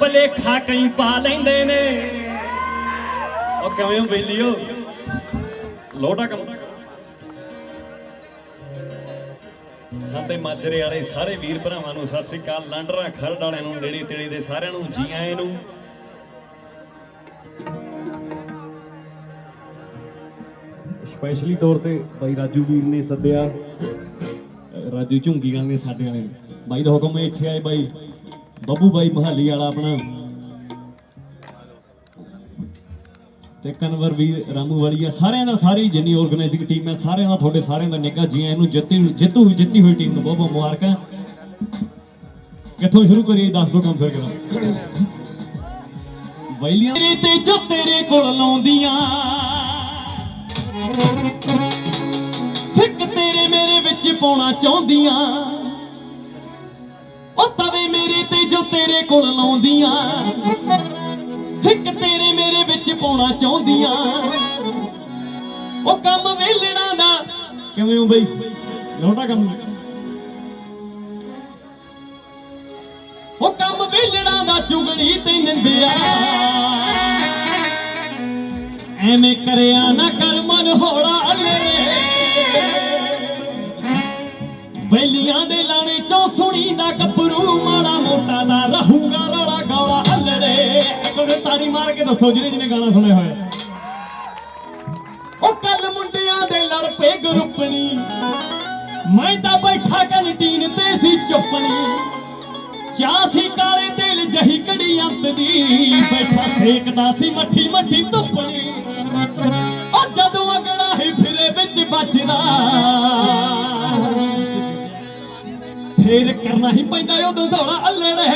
ਭਲੇਖਾ ਕਈ ਪਾ ਲੈਂਦੇ ਨੇ। ਉਹ ਕਿਵੇਂ ਬੇਲੀਓ ਲੋਟਾ ਕੰਮ। ਸਾਡੇ ਮਾਜਰੇ ਵਾਲੇ ਸਾਰੇ ਵੀਰ ਭਰਾਵਾਂ ਨੂੰ ਸਤਿ ਸ੍ਰੀ ਅਕਾਲ। ਲਾਂਡਰਾ ਖਰੜ ਵਾਲਿਆਂ ਨੂੰ, ਨੇੜੇ ਤੇੜੇ ਦੇ ਸਾਰਿਆਂ ਨੂੰ, ਜੀ ਆਇਆਂ ਨੂੰ। ਸਪੈਸ਼ਲੀ ਤੌਰ ਤੇ ਬਾਈ ਰਾਜੂ ਵੀਰ ਨੇ ਸੱਦਿਆ। ਰਾਜੂ ਝੁੰਗੀ ਵਾਲੇ ਸਾਡੇ ਵਾਲੇ ਬਾਈ ਦਾ ਹੁਕਮ ਹੈ ਇੱਥੇ ਆਏ ਬਾਈ। ਬੱਬੂ ਬਾਈ ਮਹਾਲੀ ਵਾਲਾ ਆਪਣਾ। ਤੇ ਕਨਵਰ ਵੀਰ ਰਾਮੂ ਵਾਲੀ ਆ ਸਾਰਿਆਂ ਦਾ ਸਾਰੀ ਜਿੰਨੀ ਆਰਗੇਨਾਈਜ਼ਿੰਗ ਟੀਮ ਹੈ, ਸਾਰਿਆਂ ਦਾ ਤੁਹਾਡੇ ਸਾਰਿਆਂ ਦਾ ਨਿੱਘਾ ਜੀ ਆਇਆਂ ਜਿੱਤੀ ਜਿੱਤੂ ਜਿੱਤੀ ਹੋਈ ਟੀਮ ਨੂੰ ਬਹੁਤ ਬਹੁਤ ਮੁਬਾਰਕਾਂ। ਕਿੱਥੋਂ ਸ਼ੁਰੂ ਕਰੀਏ? ਦੱਸ ਦੋ ਕੰਮ ਫਿਰ ਕਰਾਂ ਵੈਲੀਆਂ ਤੇਰੇ ਤੇ ਜੋ ਤੇਰੇ ਕੋਲ ਲਾਉਂਦੀਆਂ। ਫਿੱਕ ਤੇਰੇ ਮੇਰੇ ਵਿੱਚ ਪਾਉਣਾ ਚਾਹੁੰਦੀਆਂ। ਉਹ ਤਵੇ ਮੇਰੇ ਤੇ ਜੋ ਤੇਰੇ ਕੋਲ ਲਾਉਂਦੀਆਂ। ਫਿੱਕ ਤੇਰੇ ਮੇਰੇ ਵਿੱਚ ਪਾਉਣਾ ਚਾਹੁੰਦੀਆਂ। ਉਹ ਕੰਮ ਵੇਲਣਾ ਦਾ ਕਿਵੇਂ ਹੋ ਬਈ? ਲੋਟਾ ਕੰਮ। ਉਹ ਕੰਮ ਵੇਲਣਾ ਦਾ ਚੁਗਲੀ ਤੇ ਨਿੰਦਿਆ। ਐਵੇਂ ਕਰਿਆ ਨਾ ਕਰ ਮਨ ਹੋਲਾ ਅੱਲੇ ਦੱਸੋ ਜਿਹਨੇ ਜਿਹਨੇ ਗਾਣਾ ਸੁਣਿਆ ਹੋਇਆ। ਉਹ ਕੱਲ ਮੁੰਡਿਆਂ ਦੇ ਲੜ ਪਏ ਗਰੁੱਪਣੀ ਮੈਂ ਤਾਂ ਬੈਠਾ ਕੰਟੀਨ ਤੇ ਸੀ ਚੁੱਪਣੀ ਚਾਹ ਸੀ ਕਾਲੇ ਤੇਲ ਜਹੀ ਕੜੀ ਅੰਤ ਦੀ। ਬੈਠਾ ਸੇਕਦਾ ਸੀ ਮੱਠੀ ਮੱਠੀ ਧੁੱਪਣੀ ਉਹ ਜਦੋਂ ਅਗੜਾ ਹੀ ਫਿਰੇ ਵਿੱਚ ਵੱਜਦਾ। ਫੇਰ ਕਰਨਾ ਹੀ ਪੈਂਦਾ ਉਦੋਂ ਥੋੜਾ ਅੱਲੜੇ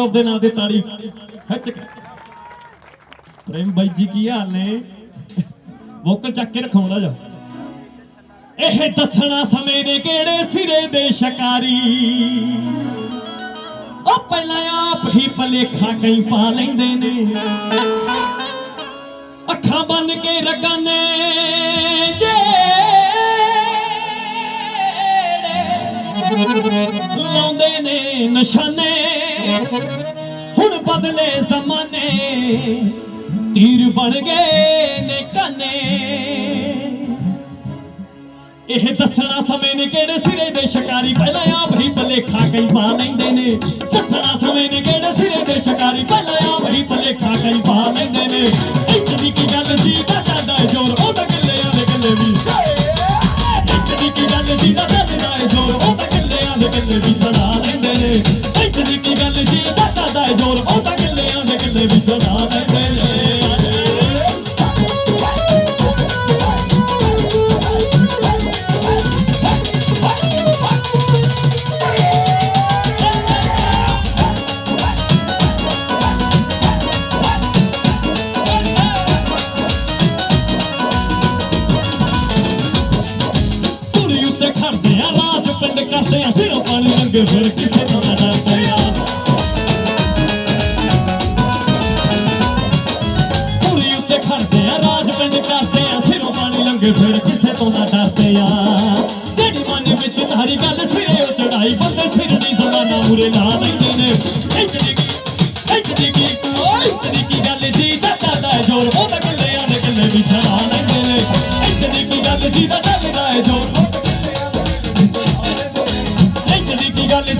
ਮਾਰੋ ਉਹਦੇ ਨਾਂ ਦੇ ਤਾੜੀ ਖਿੱਚ ਕੇ। ਪ੍ਰੇਮ ਬਾਈ ਜੀ ਕੀ ਹਾਲ ਨੇ? ਵੋਕਲ ਚੱਕ ਕੇ ਰਖਾਉਂਦਾ ਜਾ। ਇਹ ਦੱਸਣਾ ਸਮੇਂ ਦੇ ਕਿਹੜੇ ਸਿਰੇ ਦੇ ਸ਼ਿਕਾਰੀ? ਉਹ ਪਹਿਲਾਂ ਆਪ ਹੀ ਭਲੇਖਾ ਕਈ ਪਾ ਲੈਂਦੇ ਨੇ। ਅੱਖਾਂ ਬੰਨ ਕੇ ਰਗਾਨੇ ਜਿਹੜੇ ਲਾਉਂਦੇ ਨੇ ਨਿਸ਼ਾਨੇ। ਹੁਣ ਬਦਲੇ ਜ਼ਮਾਨੇ, ਤੀਰ ਬਣ ਗਏ ਨੇ ਕਾਨੇ। ਇਹ ਦੱਸਣਾ ਸਮੇਂ ਨੇ ਕਿਹੜੇ ਸਿਰੇ ਦੇ ਸ਼ਿਕਾਰੀ? ਪਹਿਲਾਂ ਆਪ ਹੀ ਭਲੇਖਾ ਕਈ ਪਾ ਲੈਂਦੇ ਨੇ। ਦੱਸਣਾ ਸਮੇਂ ਨੇ ਕਿਹੜੇ ਸਿਰੇ ਦੇ ਸ਼ਿਕਾਰੀ? ਪਹਿਲਾਂ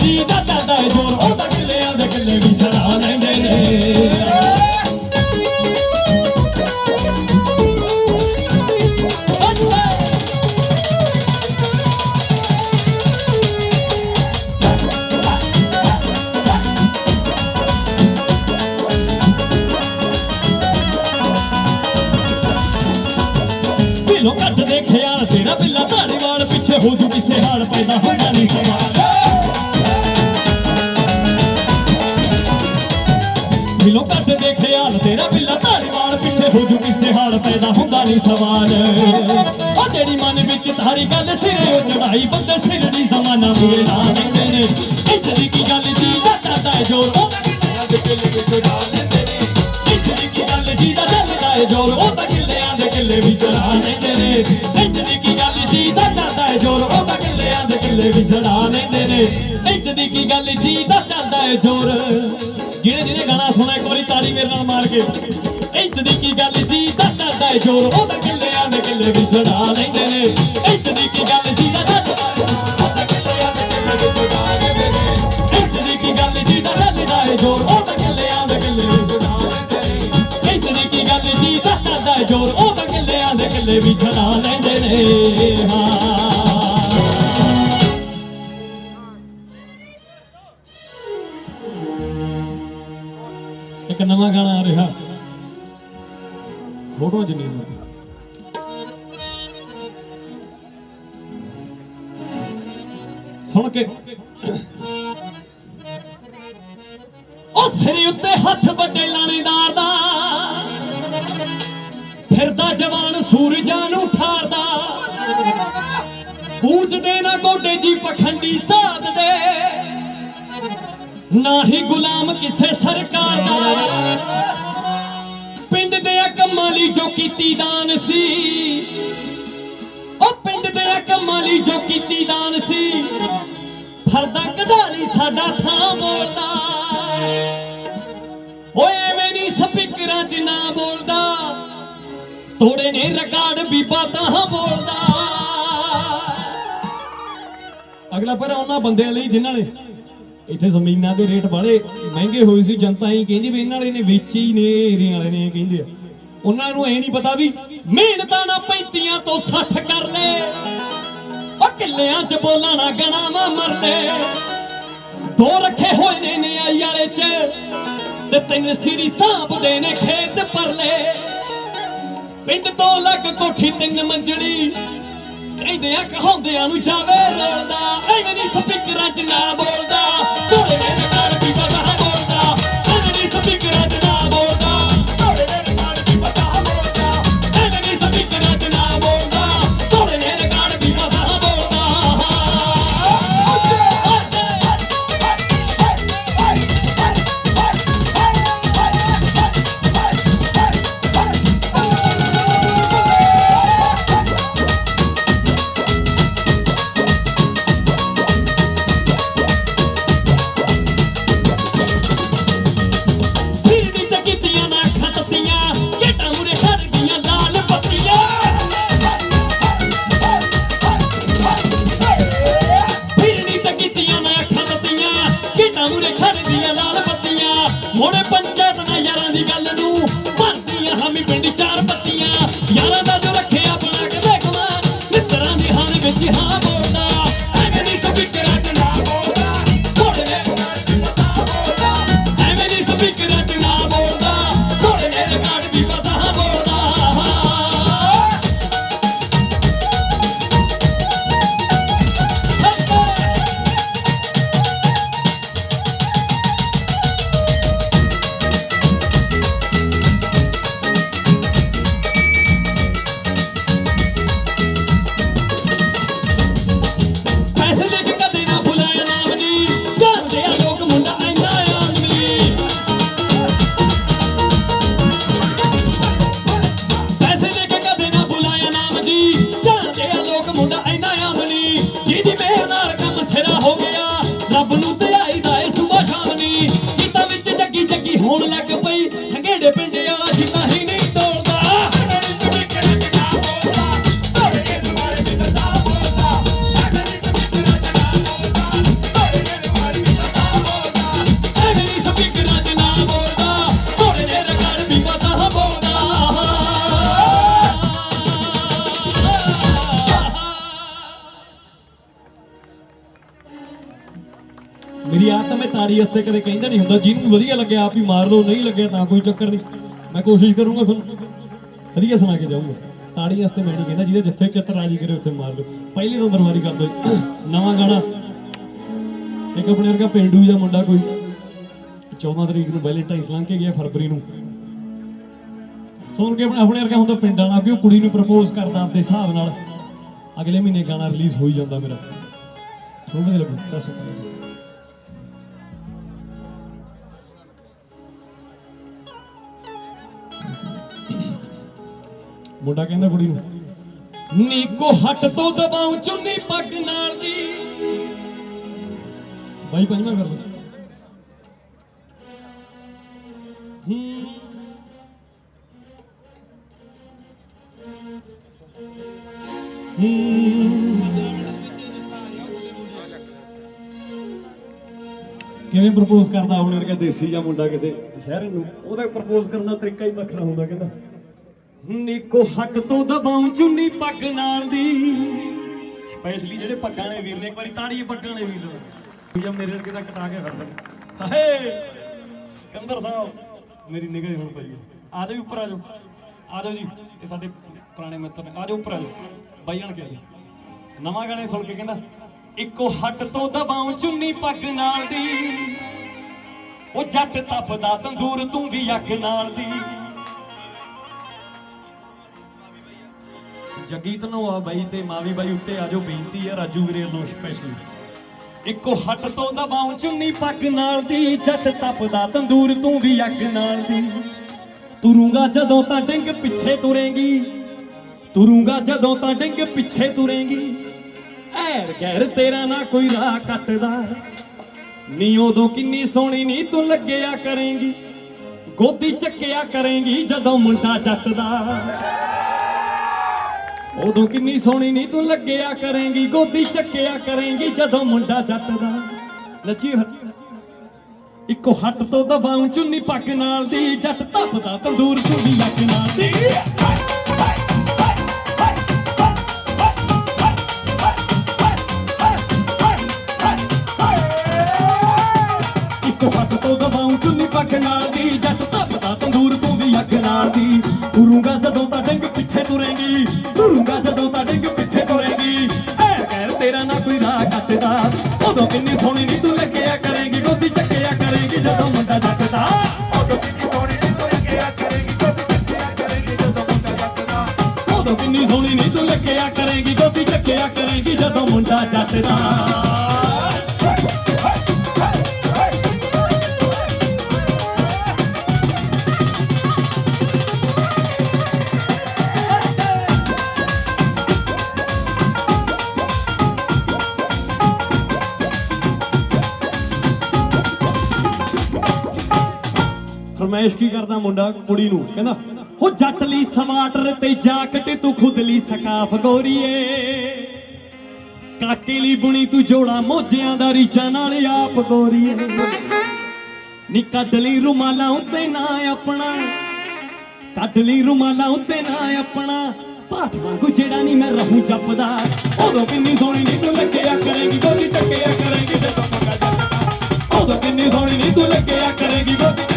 ਜੀ ਦਾ ਦਾ ਜੋਰ ਉਹ ਤਾਂ ਗੱਲਿਆਂ ਦੇ ਗੱਲੇ ਵੀ ਛੜਾ ਲੈਂਦੇ ਨੇ। ਬਿੱਲੋ ਕੱਟ ਦੇ ਖਿਆਲ ਤੇਰਾ ਬਿੱਲਾ ਧਾੜੀ ਪਿੱਛੇ ਹੋ ਜੂ, ਕਿਸੇ ਹਾਲ ਪੈਦਾ ਹੁੰਦਾ ਨਹੀਂ ਸਵਾਲ ਹਾਲ ਪੈਦਾ ਹੁੰਦਾ ਨਹੀਂ ਸਵਾਲ। ਉਹ ਜਿਹੜੀ ਮਨ ਵਿੱਚ ਧਾਰੀ ਗੱਲ ਸਿਰੇ, ਉਹ ਚੜਾਈ ਬੰਦੇ ਸਿਰ ਦੀ ਜ਼ਮਾਨਾ ਮੂਰੇ ਲਾ ਲੈਂਦੇ ਨੇ। ਇੱਥੇ ਦੀ ਕੀ ਗੱਲ ਜੀ ਦਾ ਦਾਦਾ ਜੋਰ, ਉਹ ਤਾਂ ਕਿੱਲਿਆਂ ਦੇ ਕਿੱਲੇ ਵਿੱਚ ਡਾ ਲੈਂਦੇ ਨੇ। ਇੱਥੇ ਕੀ ਗੱਲ ਜੀ ਦਾ ਦਾਦਾ ਜੋਰ, ਉਹ ਤਾਂ ਕਿੱਲਿਆਂ ਦੇ ਕਿੱਲੇ ਵਿੱਚ ਚੜਾ ਲੈਂਦੇ ਨੇ। ਇੱਥੇ ਦੀ ਕੀ ਗੱਲ ਜੀ ਦਾ ਦਾਦਾ ਜੋਰ, ਉਹ ਤਾਂ ਕਿੱਲਿਆਂ ਦੇ ਕਿੱਲੇ ਵਿੱਚ ਡਾ ਲੈਂਦੇ ਨੇ। ਇੱਥੇ ਕੀ ਗੱਲ ਜੀ ਦਾ ਦਾਦਾ ਜੋਰ। ਜਿਹਨੇ ਜਿਹਨੇ ਗਾਣਾ ਸੁਣਾ ਇੱਕ ਵਾਰੀ ਤਾੜੀ ਮੇਰੇ ਨਾਲ ਮਾਰ ਕੇ। ਦਾ ਜੋਰ ਉਹ ਤਾਂ ਕਿੱਲਿਆਂ ਦੇ ਕਿੱਲੇ ਵਿੱਚ ਡਾ ਲੈਂਦੇ ਨੇ। ਇੱਥੇ ਦੀ ਕੀ ਗੱਲ ਜੀ ਦਾ ਦਾਦਾ ਉਹ ਤਾਂ ਕਿੱਲਿਆਂ ਦੇ ਕਿੱਲੇ ਵਿੱਚ ਡਾ ਲੈਂਦੇ ਨੇ। ਇੱਥੇ ਦੀ ਕੀ ਗੱਲ ਜੀ ਦਾ ਦਾਦਾ ਜੋਰ ਉਹ ਕਿੱਲਿਆਂ ਦੇ ਕਿੱਲੇ ਵਿੱਚ ਡਾ ਲੈਂਦੇ ਨੇ। ਇੱਥੇ ਦੀ ਕੀ ਗੱਲ ਜੀ ਦਾ ਦਾਦਾ ਜੋਰ ਉਹ ਕਿੱਲਿਆਂ ਦੇ ਕਿੱਲੇ ਵਿੱਚ ਡਾ ਲੈਂਦੇ ਨੇ। ਹਾਂ। ਇੱਕ ਨਵਾਂ ਗਾਣਾ ਆ ਰਿਹਾ। ਫੋਟੋ ਜਿੰਨੀ ਉਮਰ ਸੁਣ ਕੇ। ਉਹ ਸਿਰ ਉੱਤੇ ਹੱਥ ਵੱਡੇ ਲਾਣੇਦਾਰ ਦਾ। ਫਿਰਦਾ ਜਵਾਨ ਸੂਰਜਾਂ ਨੂੰ ਠਾਰਦਾ। ਪੂਜਦੇ ਨਾ ਗੋਡੇ ਜੀ ਪਖੰਡੀ ਸਾਧ ਦੇ। ਨਾ ਹੀ ਗੁਲਾਮ ਕਿਸੇ ਸਰਕਾਰ ਦਾ। ਕੰਮਾਂ ਲਈ ਜੋ ਕੀਤੀ ਦਾਨ ਸੀ। ਉਹ ਪਿੰਡ ਦੇ ਕੰਮਾਂ ਲਈ ਜੋ ਕੀਤੀ ਦਾਨ ਸੀ। ਫਰਦਾ ਕਢਾਲੀ ਸਾਡਾ ਥਾਂ ਬੋਲਦਾ। ਓਏ ਐਵੇਂ ਨਹੀਂ ਸਪੀਕਰਾਂ 'ਚ ਨਾ ਬੋਲਦਾ। ਤੋੜੇ ਨੇ ਰਿਕਾਰਡ ਬੀਬਾ ਤਾਂ ਬੋਲਦਾ। ਅਗਲਾ ਪਰ ਉਹਨਾਂ ਬੰਦਿਆਂ ਲਈ ਜਿਨ੍ਹਾਂ ਨੇ ਇੱਥੇ ਜ਼ਮੀਨਾਂ ਦੇ ਰੇਟ ਬਾਲੇ ਮਹਿੰਗੇ ਹੋਏ ਸੀ, ਜਨਤਾ ਹੀ ਕਹਿੰਦੀ ਵੀ ਇਹਨਾਂ ਵਾਲੇ ਨੇ ਵੇਚੇ ਹੀ ਨੇ ਏਰੀਆਂ ਵਾਲੇ ਨੇ, ਇਹ ਕਹਿੰਦੇ ਆ। ਉਹਨਾਂ ਨੂੰ ਇਹ ਨਹੀਂ ਪਤਾ ਵੀ ਮਿਹਨਤਾਂ ਨਾ 35 ਤੋਂ 60 ਕਰ ਲੈ। ਉਹ ਕਿੱਲਿਆਂ 'ਚ ਬੋਲਾਂ ਨਾ ਗਣਾਵਾ ਮਰਦੇ। ਦੋ ਰੱਖੇ ਹੋਏ ਨੇ ਨਿਆਈ ਵਾਲੇ 'ਚ ਤੇ ਤਿੰਨ ਸਿਰੀ ਸਾਂਭਦੇ ਨੇ ਖੇਤ ਪਰਲੇ। ਪਿੰਡ ਤੋਂ ਲੱਗ ਕੋਠੀ ਤਿੰਨ ਮੰਜ਼ਲੀ। ਕਹਿੰਦੇ ਆ ਕਹਾਉਂਦਿਆਂ ਨੂੰ ਜਾਵੇ ਰੋਲਦਾ। ਐਵੇਂ ਨਹੀਂ ਸਪੀਕਰਾਂ 'ਚ ਨਾ ਬੋਲਦਾ। ਢੋਲੇ ਦੇ ਦੇ ਹਾਲ ਤਾੜੀ ਵਾਸਤੇ ਕਦੇ ਕਹਿੰਦਾ ਨਹੀਂ ਹੁੰਦਾ। ਜਿਹਨੂੰ ਵਧੀਆ ਲੱਗਿਆ, ਆਪ ਹੀ ਮਾਰ ਲਓ। ਨਹੀਂ ਲੱਗਿਆ ਤਾਂ ਕੋਈ ਚੱਕਰ ਨਹੀਂ। ਮੈਂ ਕੋਸ਼ਿਸ਼ ਕਰੂੰਗਾ ਤੁਹਾਨੂੰ। ਵਧੀਆ ਸੁਣਾ ਕੇ ਜਾਊਂਗਾ। ਤਾੜੀ ਵਾਸਤੇ ਮੈਂ ਨਹੀਂ ਕਹਿੰਦਾ। ਜਿਹਦੇ ਜਿੱਥੇ ਚਿੱਤ ਰਾਜੀ ਕਰੇ, ਉੱਥੇ ਮਾਰ ਲਓ। ਪਹਿਲੇ ਨੰਬਰ ਵਾਰੀ ਕਰ ਦਿਓ ਨਵਾਂ ਗਾਣਾ। ਇੱਕ ਆਪਣੇ ਵਰਗਾ ਪਿੰਡੂ ਜਾਂ ਮੁੰਡਾ ਕੋਈ। 14 ਤਰੀਕ ਨੂੰ ਵੈਲੈਂਟਾਈਨਸ ਲੰਘ ਕੇ ਗਿਆ ਫਰਵਰੀ ਨੂੰ। ਸੁਣ ਕੇ ਆਪਣੇ ਆਪਣੇ ਵਰਗਾ ਹੁੰਦਾ ਪਿੰਡਾਂ ਨਾਲ ਕਿ ਉਹ ਕੁੜੀ ਨੂੰ ਪ੍ਰਪੋਜ਼ ਕਰਦਾ ਆਪਣੇ ਹਿਸਾਬ ਨਾਲ। ਅਗਲੇ ਮਹੀਨੇ ਗਾਣਾ ਰਿਲੀਜ਼ ਹੋਈ ਜਾਂਦਾ ਮੇਰਾ। ਸੁਣ ਕੇ ਲੱਗੂ ਮੁੰਡਾ ਕਹਿੰਦਾ ਕੁੜੀ ਨੂੰ ਨੀ ਕੋ ਹੱਟ ਤੋਂ ਦਬਾਉ ਚੁੰਨੀ ਪੱਗ ਨਾਲ ਦੀ। ਬਾਈ ਪੰਜਵਾਂ ਕਰ ਲਓ ਕਿਵੇਂ ਪ੍ਰਪੋਜ਼ ਕਰਦਾ ਆਪਣੇ ਵਰਗਾ ਦੇਸੀ ਜਾਂ ਮੁੰਡਾ ਕਿਸੇ ਸ਼ਹਿਰ ਨੂੰ, ਉਹਦਾ ਪ੍ਰਪੋਜ਼ ਕਰਨ ਦਾ ਤਰੀਕਾ ਹੀ ਵੱਖਰਾ ਹੁੰਦਾ, ਕਹਿੰਦਾ। ਨੀਕੋ ਹੱਕ ਤੋਂ ਦਬਾਉ ਚੁੰਨੀ ਪੱਗ ਨਾਲ ਦੀ। ਸਪੈਸ਼ਲੀ ਜਿਹੜੇ ਪੱਗਾਂ ਨੇ ਵੀਰ ਨੇ, ਇੱਕ ਵਾਰੀ ਤਾੜੀ ਪੱਗਾਂ ਨੇ ਵੀਰ। ਨੂੰ ਜਾਂ ਮੇਰੇ ਵਰਗੇ ਦਾ ਕਟਾ ਕੇ ਫਿਰਦਾ ਹਾਏ! ਸਿਕੰਦਰ ਸਾਹਿਬ, ਮੇਰੀ ਨਿਗਾਹ ਹੁਣ ਪਈ। ਆ ਜਾਓ ਉੱਪਰ ਆ ਜਾਓ। ਆ ਜਾਓ ਜੀ, ਇਹ ਸਾਡੇ ਪੁਰਾਣੇ ਮਿੱਤਰ ਨੇ। ਆ ਜਾਓ, ਉੱਪਰ ਆ ਜਾਓ। ਬਾਈ ਜਾਣ ਕੇ ਆ ਜਾਓ। ਨਵਾਂ ਗਾਣੇ ਸੁਣ ਕੇ ਕਹਿੰਦਾ, ਇੱਕੋ ਹੱਟ ਤੋਂ ਦਬਾਉ ਚੁੰਨੀ ਪੱਗ ਨਾਲ ਦੀ। ਉਹ ਜੱਟ ਤਪਦਾ, ਤੰਦੂਰ ਤੂੰ ਵੀ ਅੱਗ ਨਾਲ ਦੀ। ਜੱਗੀ ਧਨੋਆ ਬਾਈ ਤੇ ਮਾਵੀ ਬਾਈ ਉੱਤੇ ਆਜੋ ਬੇਨਤੀ ਹੈ ਰਾਜੂ ਵੀਰੇ ਵੱਲੋਂ ਸਪੈਸ਼ਲ ਇੱਕੋ ਹੱਟ ਤੋਂ ਦਬਾਉ ਚੁੰਨੀ ਪੱਗ ਨਾਲ ਦੀ, ਜੱਟ ਤਪਦਾ ਤੰਦੂਰ ਤੂੰ ਵੀ ਅੱਗ ਨਾਲ ਦੀ। ਤੁਰੂੰਗਾ ਜਦੋਂ ਤਾਂ ਡਿੰਗ ਪਿੱਛੇ ਤੁਰੇਂਗੀ, ਤੁਰੂੰਗਾ ਜਦੋਂ ਤਾਂ ਡਿੰਗ ਪਿੱਛੇ ਤੁਰੇਂਗੀ। ਐਰ ਗੈਰ ਤੇਰਾ ਨਾ ਕੋਈ ਰਾਹ ਕੱਟਦਾ। ਨੀ ਉਦੋਂ ਕਿੰਨੀ ਸੋਹਣੀ ਨੀ ਤੂੰ ਲੱਗਿਆ ਕਰੇਂਗੀ, ਗੋਦੀ ਚੱਕਿਆ ਕਰੇਂਗੀ ਜਦੋਂ ਮੁੰਡਾ ਜੱਟਦਾ। ਉਦੋਂ ਕਿੰਨੀ ਸੋਹਣੀ ਨੀ ਤੂੰ ਲੱਗਿਆ ਕਰੇਂਗੀ, ਗੋਦੀ ਚੱਕਿਆ ਕਰੇਂਗੀ ਜਦੋਂ ਮੁੰਡਾ ਜੱਟਦਾ। ਨੱਚੀ ਇੱਕੋ ਹੱਟ ਤੋਂ ਦਬਾਉ ਚੁੰਨੀ ਪੱਗ ਨਾਲ ਦੀ, ਜੱਟ ਤਪਦਾ ਤੰਦੂਰ ਤੂੰ ਵੀ ਨਾਲ ਦੀ। ਇੱਕੋ ਹੱਟ ਤੋਂ ਦਬਾਉ ਚੁੰਨੀ ਪੱਗ ਨਾਲ ਦੀ, ਜੱਟ ਧੱਪਦਾ ਤੰਦੂਰ ਤੂੰ ਵੀ ਅੱਗ ਨਾਲ ਦੀ। ਤੁਰੂੰਗਾ ਜਦੋਂ ਤਾਂ ਡਿੰਗ ਪਿੱਛੇ ਤੁਰੇਗੀ। ਤੁਰੂੰਗਾ ਜਦੋਂ ਤਾਂ ਡਿੰਗ ਪਿੱਛੇ ਤੁਰੇਗੀ। ਐ ਕਹਿਰ ਤੇਰਾ ਨਾ ਕੋਈ ਰਾਹ ਕੱਟਦਾ। ਉਦੋਂ ਕਿੰਨੀ ਸੋਹਣੀ ਨੀ ਤੂੰ ਲੱਗਿਆ ਕਰੇਂਗੀ, ਗੋਦੀ ਚੱਕਿਆ ਕਰੇਗੀ, ਜਦੋਂ ਮੁੰਡਾ ਜੱਟਦਾ। ਉਦੋਂ ਕਿੰਨੀ ਸੋਹਣੀ ਨੀ ਤੂੰ ਲੱਗਿਆ ਕਰੇਗੀ, ਗੋਦੀ ਕਿੱਥਿਆ ਕਰੇਗੀ, ਜਦੋਂ ਮੁੰਡਾ ਜੱਟਦਾ। ਉਦੋਂ ਕਿੰਨੀ ਸੋਹਣੀ ਨੀ ਤੂੰ ਲੱਗਿਆ ਕਰੇਂਗੀ, ਗੋਦੀ ਚੱਕਿਆ ਕਰੇਂਗੀ, ਜਦੋਂ ਮੁੰਡਾ ਜੱਟਦਾ। ਫਰਮਾਇਸ਼ ਕਰਦਾ ਮੁੰਡਾ ਕੁੜੀ ਨੂੰ, ਕਹਿੰਦਾ, ਹੋ ਜੱਟ ਲਈ ਸਮਾਟਰ ਤੇ ਜਾਕਟ ਤੂੰ ਖੁਦ ਲਈ ਸਕਾਫ ਗੋਰੀਏ। ਕਾਕੇ ਲਈ ਬੁਣੀ ਤੂੰ ਜੋੜਾ ਮੋਜਿਆਂ ਦਾ ਰੀਚਾਂ ਨਾਲ ਆਪ ਗੋਰੀਏ। ਨੀ ਕੱਢ ਲਈ ਰੁਮਾਲਾਂ ਉੱਤੇ ਨਾ ਆਪਣਾ, ਕੱਢ ਲਈ ਰੁਮਾਲਾਂ ਉੱਤੇ ਨਾ ਆਪਣਾ। ਪਾਠ ਵਾਂਗੂ ਜਿਹੜਾ ਨਹੀਂ ਮੈਂ ਰਹੂ ਜਪਦਾ, ਉਦੋਂ ਕਿੰਨੀ ਸੋਹਣੀ ਨੀ ਤੂੰ ਲੱਗਿਆ ਕਰੇਗੀ, ਗੋਦੀ ਚੱਕਿਆ ਕਰੇਗੀ, ਜਦੋਂ ਮੁੰਡਾ ਜੱਟਦਾ ਉਦੋਂ ਕਿੰਨੀ ਸੋਹਣੀ ਨੀ ਤੂੰ ਲੱਗਿਆ ਕਰੇਗੀ, ਗੋਦੀ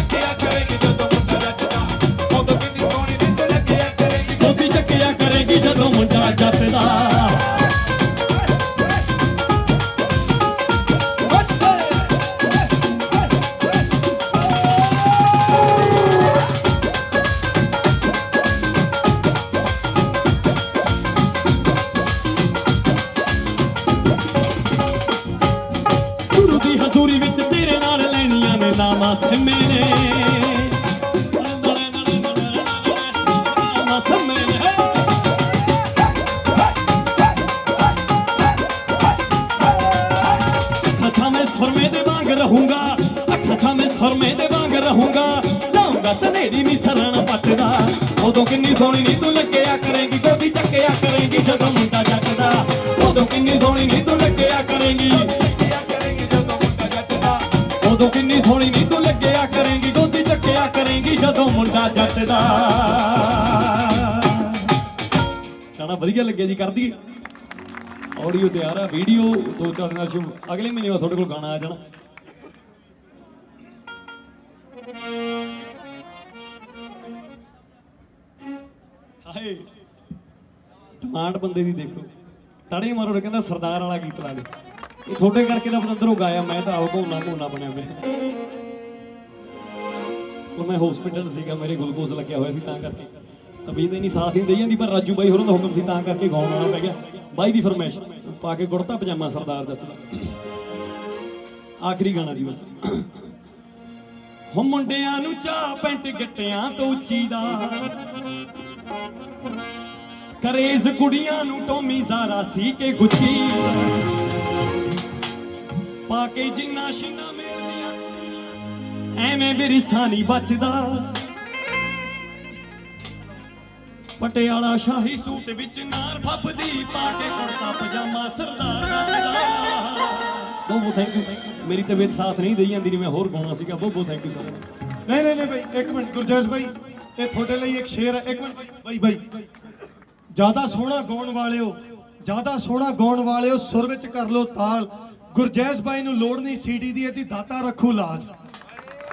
ਕਰੇਗੀ ਜਦੋਂ ਮੁੰਡਾ ਜੱਟਦਾ ਉਦੋਂ ਕਿੰਨੀ ਸੋਹਣੀ ਨੀ ਲੱਗਿਆ ਕਰੇਗੀ ਗੋਦੀ ਚੱਕਿਆ ਕਰੇਗੀ ਜਦੋਂ ਮੁੰਡਾ ਜੱਟਦਾ ਲਾਉਂਗਾ ਨਹੀਂ ਸਰਾਣਾ ਪੱਟਦਾ। ਉਦੋਂ ਕਿੰਨੀ ਸੋਹਣੀ ਨਹੀਂ ਤੂੰ ਲੱਗਿਆ ਕਰੇਗੀ ਗੋਦੀ ਚੱਕਿਆ ਕਰੇਗੀ, ਜਦੋਂ ਮੁੰਡਾ ਜੱਟਦਾ। ਉਦੋਂ ਕਿੰਨੀ ਸੋਹਣੀ ਨਹੀਂ ਤੂੰ ਲੱਗਿਆ ਕਰੇਗੀ। ਉਦੋਂ ਕਿੰਨੀ ਸੋਹਣੀ ਨਹੀਂ ਤੂੰ ਲੱਗਿਆ ਕਰੇਗੀ ਗੋਦੀ ਚੱਕਿਆ ਕਰੇਗੀ, ਜਦੋਂ ਮੁੰਡਾ ਜੱਟਦਾ। ਗਾਣਾ ਵਧੀਆ ਲੱਗਿਆ ਜੀ ਕਰ ਦਈਏ ਆਡੀਓ ਤਿਆਰ ਆ, ਵੀਡੀਓ ਦੋ ਚਾਰ ਦਿਨਾਂ ਚ। ਅਗਲੇ ਮਹੀਨੇ ਬਾਅਦ ਤੁਹਾਡੇ ਕੋਲ ਗਾਣਾ ਆ ਜਾਣਾ। ਡਿਮਾਂਡ ਬੰਦੇ ਦੀ ਦੇਖੋ। ਤੜੇ ਮਾਰੋ ਕਹਿੰਦਾ ਸਰਦਾਰ ਵਾਲਾ ਗੀਤ ਲਾ ਦੇ। ਇਹ ਤੁਹਾਡੇ ਕਰਕੇ ਤਾਂ ਅੰਦਰੋਂ ਗਾਇਆ, ਮੈਂ ਤਾਂ ਆਪ ਘੋਨਾ ਘੋਨਾ ਬਣਿਆ ਪਿਆ। ਉਹ ਮੈਂ ਹਸਪੀਟਲ ਸੀਗਾ, ਮੇਰੇ ਗਲੂਕੋਜ਼ ਲੱਗਿਆ ਹੋਇਆ ਸੀ ਤਾਂ ਕਰਕੇ। ਤਬੀਅਤ ਨਹੀਂ ਸਾਥ ਨਹੀਂ ਦੇਈ ਜਾਂਦੀ, ਪਰ ਰਾਜੂ ਬਾਈ ਹੋਰਾਂ ਦਾ ਹੁਕਮ ਸੀ ਤਾਂ ਕਰਕੇ ਗਾਉਣ ਆਉਣਾ ਪੈ ਗਿਆ। ਬਾਈ ਦੀ ਫਰਮਾਇਸ਼, ਪਾ ਕੇ ਕੁੜਤਾ ਪਜਾਮਾ ਸਰਦਾਰ ਜੱਟ ਦਾ ਆਖਰੀ ਗਾਣਾ ਜੀ ਬਸ। ਹੋ ਮੁੰਡਿਆਂ ਨੂੰ ਚਾਹ ਪੈਂਟ ਗਿੱਟਿਆਂ ਤੋਂ ਉੱਚੀ ਦਾ ਕਰੇਜ਼ ਕੁੜੀਆਂ ਨੂੰ ਟੋਮੀ ਜ਼ਾਰਾ ਸੀ ਕੇ ਗੁੱਚੀ ਪਾ ਕੇ ਜਿੰਨਾ ਸ਼ਿਨਾ ਮਿਲਦੀਆਂ ਐਵੇਂ ਵਿਰਸਾ ਨਹੀਂ ਬਚਦਾ। ਪਟਿਆਲਾ ਸ਼ਾਹੀ ਸੂਟ ਵਿੱਚ ਨਾਰ ਫੱਬਦੀ ਪਾ ਕੇ ਕੁੜਤਾ ਪਜਾਮਾ ਸਰਦਾਰ ਦਾ। ਬਹੁਤ ਬਹੁਤ ਥੈਂਕ ਯੂ ਮੇਰੀ ਤਬੀਅਤ ਸਾਥ ਨਹੀਂ ਦੇਈ ਜਾਂਦੀ ਨਹੀਂ ਮੈਂ ਹੋਰ ਗਾਉਣਾ ਸੀਗਾ। ਬਹੁਤ ਬਹੁਤ ਥੈਂਕ ਯੂ ਸਰ ਨਹੀਂ ਨਹੀਂ ਨਹੀਂ ਭਾਈ ਇੱਕ ਮਿੰਟ, ਗੁਰਜੈਸ ਭਾਈ ਇਹ ਤੁਹਾਡੇ ਲਈ ਇੱਕ ਸ਼ੇਰ ਹੈ। ਇੱਕ ਮਿੰਟ ਭਾਈ ਭਾਈ ਜ਼ਿਆਦਾ ਸੋਹਣਾ ਗਾਉਣ ਵਾਲਿਓ, ਜ਼ਿਆਦਾ ਸੋਹਣਾ ਗਾਉਣ ਵਾਲਿਓ, ਸੁਰ ਵਿੱਚ ਕਰ ਲੋ ਤਾਲ। ਗੁਰਜੈਸ ਭਾਈ ਨੂੰ ਲੋੜ ਨਹੀਂ ਸੀਡੀ ਦੀ, ਇਹਦੀ ਦਾਤਾ ਰੱਖੂ ਲਾਜ।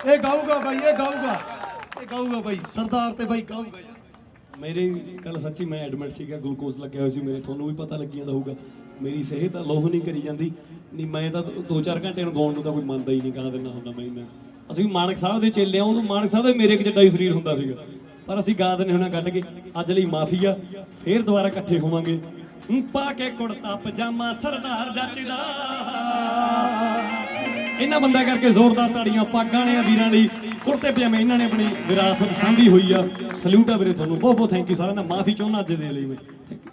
ਇਹ ਗਾਊਗਾ ਭਾਈ ਇਹ ਗਾਊਗਾ। ਇਹ ਗਾਊਗਾ ਭਾਈ ਸਰਦਾਰ ਤੇ ਭਾਈ ਗਾਊਗਾ। ਮੇਰੇ ਕੱਲ ਸੱਚੀ, ਮੈਂ ਐਡਮਿਟ ਸੀਗਾ ਗਲੂਕੋਜ਼ ਲੱਗਿਆ ਹੋਇਆ ਸੀ, ਮੇਰੇ ਤੁਹਾਨੂੰ ਵੀ ਪਤਾ ਲੱਗੀ ਜਾਂਦਾ ਹੋਊਗਾ। ਮੇਰੀ ਸਿਹਤ ਤਾਂ ਲੋਹ ਨਹੀਂ ਕਰੀ ਜਾਂਦੀ। ਨਹੀਂ, ਮੈਂ ਤਾਂ 2-4 ਘੰਟੇ ਨੂੰ ਗਾਉਣ ਨੂੰ ਤਾਂ ਕੋਈ ਮੰਨਦਾ ਹੀ ਨਹੀਂ ਕਹਾਂ ਦਿੰਦਾ ਹੁੰਦਾ ਮੈਂ ਅਸੀਂ ਮਾਨਕ ਸਾਹਿਬ ਦੇ ਚੇਲੇ ਆ ਉਦੋਂ ਮਾਨਕ ਸਾਹਿਬ ਦਾ ਮੇਰੇ ਇੱਕ ਜਿੱਡਾ ਹੀ ਸਰੀਰ ਹੁੰਦਾ ਸੀਗਾ। ਪਰ ਅਸੀਂ ਗਾ ਦਿੰਦੇ ਹੁੰਨਾ ਕੱਢ ਕੇ, ਅੱਜ ਲਈ ਮਾਫੀ ਆ, ਫੇਰ ਦੁਬਾਰਾ ਇਕੱਠੇ ਹੋਵਾਂਗੇ। ਪਾ ਕੇ ਕੁੜਤਾ ਪਜਾਮਾ ਸਰਦਾਰ ਜੱਚਦਾ। ਇਹਨਾਂ ਬੰਦਾ ਕਰਕੇ ਜ਼ੋਰਦਾਰ ਤਾੜੀਆਂ ਪਾਗਾਂ ਨੇ ਵੀਰਾਂ ਲਈ। ਕੁੜਤੇ ਪਜਾਮੇ ਇਹਨਾਂ ਨੇ ਆਪਣੀ ਵਿਰਾਸਤ ਸਾਂਭੀ ਹੋਈ ਆ। ਸਲੂਟ ਆ ਵੀਰੇ ਤੁਹਾਨੂੰ ਬਹੁਤ ਬਹੁਤ ਥੈਂਕ ਯੂ ਸਾਰਿਆਂ ਦਾ। ਮਾਫੀ ਚਾਹੁੰਦਾ ਅੱਜ ਦੇ ਲਈ ਮੈਂ। Thank you